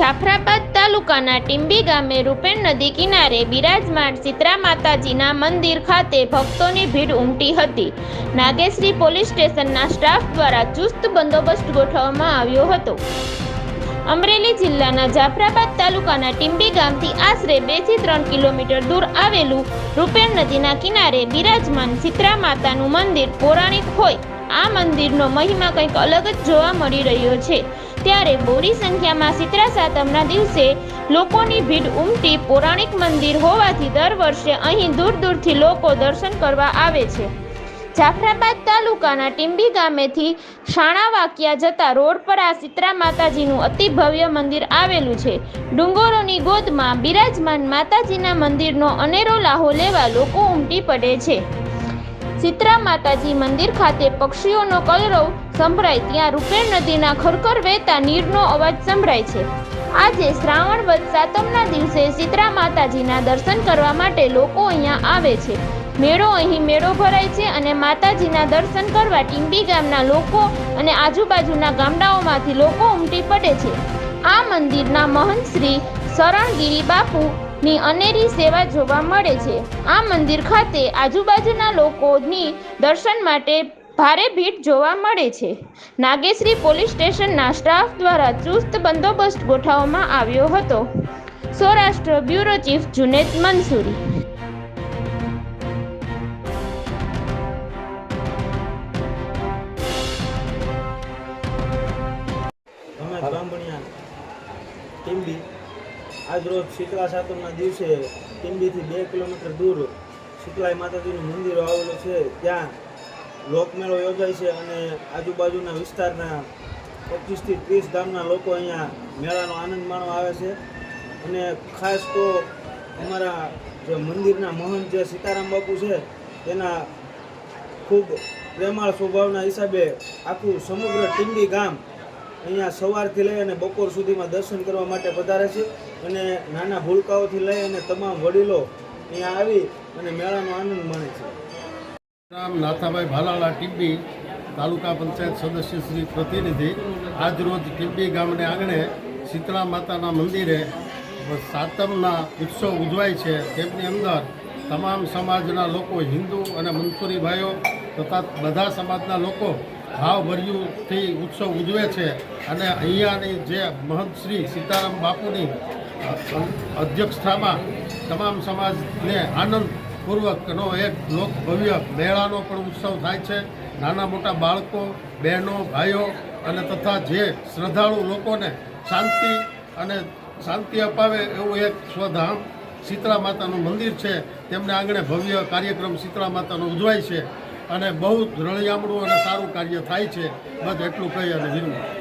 જાફરાબાદ તાલુકાના ટીંબી ગામે રૂપેણ નદી કિનારે બિરાજમાન સીતરા માતાજીના મંદિર ખાતે ભક્તોની ભીડ ઉમટી હતી. નાગેશ્રી પોલીસ સ્ટેશનના સ્ટાફ દ્વારા ચુસ્ત બંદોબસ્ત ગોઠવવામાં આવ્યો હતો. અમરેલી જિલ્લાના જાફરાબાદ તાલુકાના ટીંબી ગામથી આશરે બેથી ત્રણ કિલોમીટર દૂર આવેલું રૂપેણ નદીના કિનારે બિરાજમાન સીતરા માતાનું મંદિર પૌરાણિક હોય. આ મંદિરનો મહિમા કંઈક અલગ જ જોવા મળી રહ્યો છે. ત્યારે બોરી સંખ્યામાં સિત્રા સાતમના દિવસે લોકોની ભીડ ઉમટી પૌરાણિક મંદિર હોવાથી દર વર્ષે અહીં દૂર દૂરથી લોકો દર્શન કરવા આવે છે. જાફરાબાદ તાલુકાના ટીંબી ગામેથી શાણાવાકિયા જતા રોડ પર આ સિત્રા માતાજીનું અતિ ભવ્ય મંદિર આવેલું છે. ડુંગરોની ગોદમાં બિરાજમાન માતાજીના મંદિરનો અનેરો લાહો લેવા લોકો ઉમટી પડે છે. સિત્રા માતાજી મંદિર ખાતે પક્ષીઓનો કલરવ સંભળાય ત્યાં રૂપેણ નદીના ખરખર વહેતા નીરનો અવાજ સંભળાય છે. આજે શ્રાવણ વદ સાતમના દિવસે સીતરા માતાજીના દર્શન કરવા માટે લોકો અહીંયા આવે છે. મેળો અહીં મેળો ભરાય છે અને માતાજીના દર્શન કરવા ટીંબી ગામના લોકો અને આજુબાજુના ગામડાઓમાંથી લોકો ઉમટી પડે છે. આ મંદિરના મહંત શ્રી શરણગીરી બાપુ ની અનેરી સેવા જોવા મળે છે. આ મંદિર ખાતે આજુબાજુના લોકોની દર્શન માટે ભારે ભીડ જોવા મળે છે. નાગેશ્રી પોલીસ સ્ટેશનના સ્ટાફ દ્વારા ચુસ્ત બંદોબસ્ત ગોઠવવામાં આવ્યો હતો. Saurashtra bureau chief Junaid Brahmaniya. Timbi. આજરોજ શીતળા સાતમના દિવસે ટીમ્બીથી બે કિલોમીટર દૂર શીતળાઈ માતાજીનું મંદિર આવેલું છે. ત્યાં લોકમેળો યોજાય છે અને આજુબાજુના વિસ્તારના પચીસથી ત્રીસ ગામના લોકો અહીંયા મેળાનો આનંદ માણવા આવે છે. અને ખાસ તો અમારા જે મંદિરના મહંત જે સીતારામ બાપુ છે, તેના ખૂબ પ્રેમાળ સ્વભાવના હિસાબે આખું સમગ્ર ટીંબી ગામ અહીંયા સવારથી લઈ અને બપોર સુધીમાં દર્શન કરવા માટે પધારે છે. અને નાના ભૂલકાઓથી લઈ અને તમામ વડીલો અહીંયા આવી અને મેળાનો આનંદ માણે છે. રામ નાથાભાઈ ભાલાળા ટીબી તાલુકા પંચાયત સદસ્ય શ્રી પ્રતિનિધિ. આજરોજ ટીબી ગામને આંગણે શીતળા માતાના મંદિરે સાતમના ઉત્સવ ઉજવાય છે. તેમની અંદર તમામ સમાજના લોકો, હિન્દુ અને મંસૂરી ભાઈઓ તથા બધા સમાજના લોકો ભાવભર્યુંથી ઉત્સવ ઉજવે છે. અને અહીંયાની જે મહંત શ્રી સીતારામ બાપુની અધ્યક્ષતામાં તમામ સમાજને આનંદ પૂર્વકનો એક લોક ભવ્ય મેળાનો પણ ઉત્સવ થાય છે. નાના મોટા બાળકો, બહેનો, ભાઈઓ અને તથા જે શ્રદ્ધાળુ લોકોને શાંતિ અને શાંતિ અપાવે એવું એક સ્વધામ શીતળા માતાનું મંદિર છે. તેમને આંગણે ભવ્ય કાર્યક્રમ શીતળા માતાનો ઉજવાય છે અને બહુ જ રળિયામણું અને સારું કાર્ય થાય છે. બસ એટલું કહી અને વિનંતી.